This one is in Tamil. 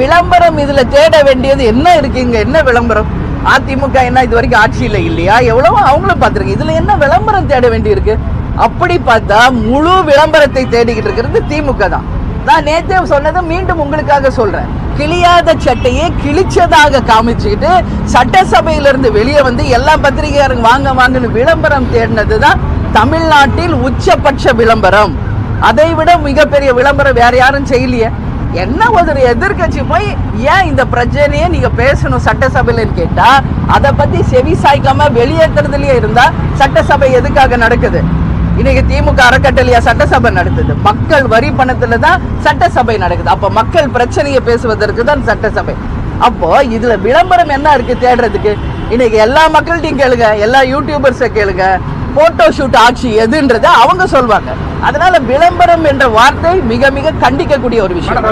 விளம்பரம் இதுல தேட வேண்டியது என்ன இருக்குங்க? என்ன விளம்பரம்? அதிமுக என்ன இது வரைக்கும் ஆட்சியில இல்லையா? எவ்வளவோ அவங்களும் பார்த்துருங்க இதுல என்ன விளம்பரம் தேட வேண்டி இருக்கு அப்படி பார்த்தா முழு விளம்பரத்தை தேடிக்கிட்டு இருக்கிறது திமுக தான். நான் நேத்தே சொன்னதை மீண்டும் உங்களுக்காக சொல்றேன். கிழியாத சட்டையே கிழிச்சதாக காமிச்சுக்கிட்டு சட்டசபையிலிருந்து வெளியே வந்து எல்லா பத்திரிகையாரங்க வாங்க வாங்கன்னு விளம்பரம் தேடினது தான் தமிழ்நாட்டில் உச்சபட்ச விளம்பரம். அதை விட மிகப்பெரிய விளம்பரம் வேற யாரும் செய்யலையே. என்ன ஒரு எதிர்க்கட்சி போய் ஏன் இந்த பிரச்சனையை நீங்க பேசணும் சட்டசபையிலன்னு கேட்டா அதை பத்தி செவி சாய்க்காம வெளியேற்றுறதுலயே இருந்தா சட்டசபை எதுக்காக நடக்குது? இன்னைக்கு திமுக அறக்கட்டளையா சட்டசபை நடத்துது மக்கள் வரி பணத்துல தான் சட்டசபை நடக்குது. அப்ப மக்கள் பிரச்சனையை பேசுவதற்கு தான் சட்டசபை. அப்போ இதுல விளம்பரம் என்ன இருக்கு தேடுறதுக்கு? இன்னைக்கு எல்லா மக்கள்கிட்டையும் கேளுங்க எல்லா யூடியூபர்ஸை கேளுங்க. போட்டோ ஷூட் ஆட்சி எதுன்றத அவங்க சொல்வாங்க. அதனால விளம்பரம் என்ற வார்த்தை மிக மிக கண்டிக்கக்கூடிய ஒரு விஷயம்.